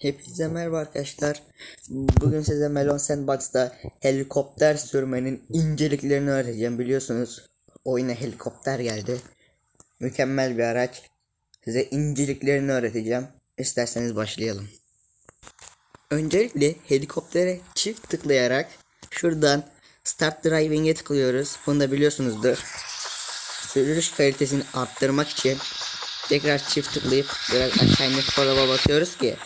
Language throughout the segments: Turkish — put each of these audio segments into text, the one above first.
Hepinize merhaba arkadaşlar. Bugün size Melon Sandbox'ta helikopter sürmenin inceliklerini öğreteceğim. Biliyorsunuz oyuna helikopter geldi. Mükemmel bir araç. Size inceliklerini öğreteceğim. İsterseniz başlayalım. Öncelikle helikoptere çift tıklayarak şuradan Start Driving'e tıklıyoruz. Bunu da biliyorsunuzdur. Sürüş kalitesini arttırmak için tekrar çift tıklayıp biraz aşağı inip basıyoruz ki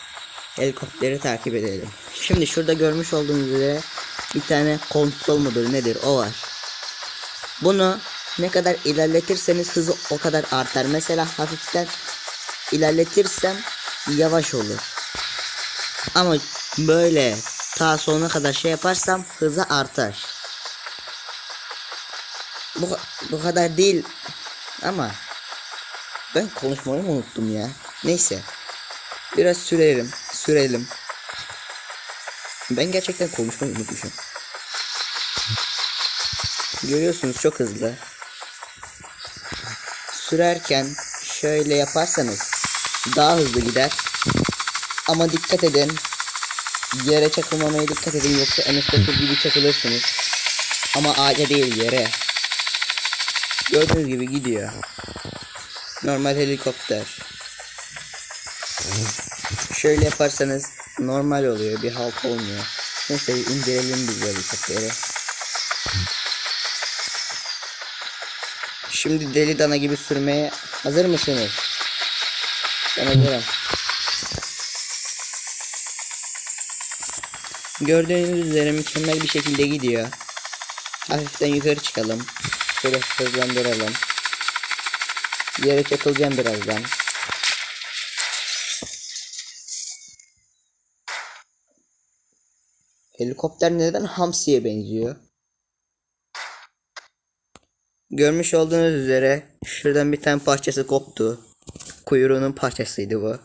helikopteri takip edelim. Şimdi şurada görmüş olduğunuz üzere bir tane konsol mudur nedir o var. Bunu ne kadar ilerletirseniz hızı o kadar artar. Mesela hafiften ilerletirsem yavaş olur. Ama böyle ta sonuna kadar şey yaparsam hızı artar. Bu, bu kadar değil ama ben konuşmayı unuttum ya. Neyse. Biraz sürelim. Sürelim. Ben gerçekten konuşmayı unutmuşum. Görüyorsunuz çok hızlı. Sürerken şöyle yaparsanız daha hızlı gider. Ama dikkat edin. Yere çakılmamaya dikkat edin yoksa Anastasia gibi çakılırsınız. Ama ağaca değil yere. Gördüğünüz gibi gidiyor. Normal helikopter. Şöyle yaparsanız normal oluyor. Bir halt olmuyor. Neyse indirelim biz bu helikopteri. Şimdi deli dana gibi sürmeye hazır mısınız? Ben hazırım. Gördüğünüz üzere mükemmel bir şekilde gidiyor. Hafiften yukarı çıkalım. Şöyle hızlandıralım. Yere çakılacağım birazdan. Helikopter neden hamsiye benziyor? Görmüş olduğunuz üzere şuradan bir tane parçası koptu. Kuyruğunun parçasıydı bu.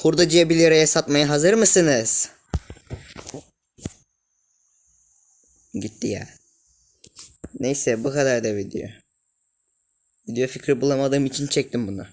Hurdacıya 1 liraya satmaya hazır mısınız? Gitti ya. Neyse bu kadar da video. Video fikri bulamadığım için çektim bunu.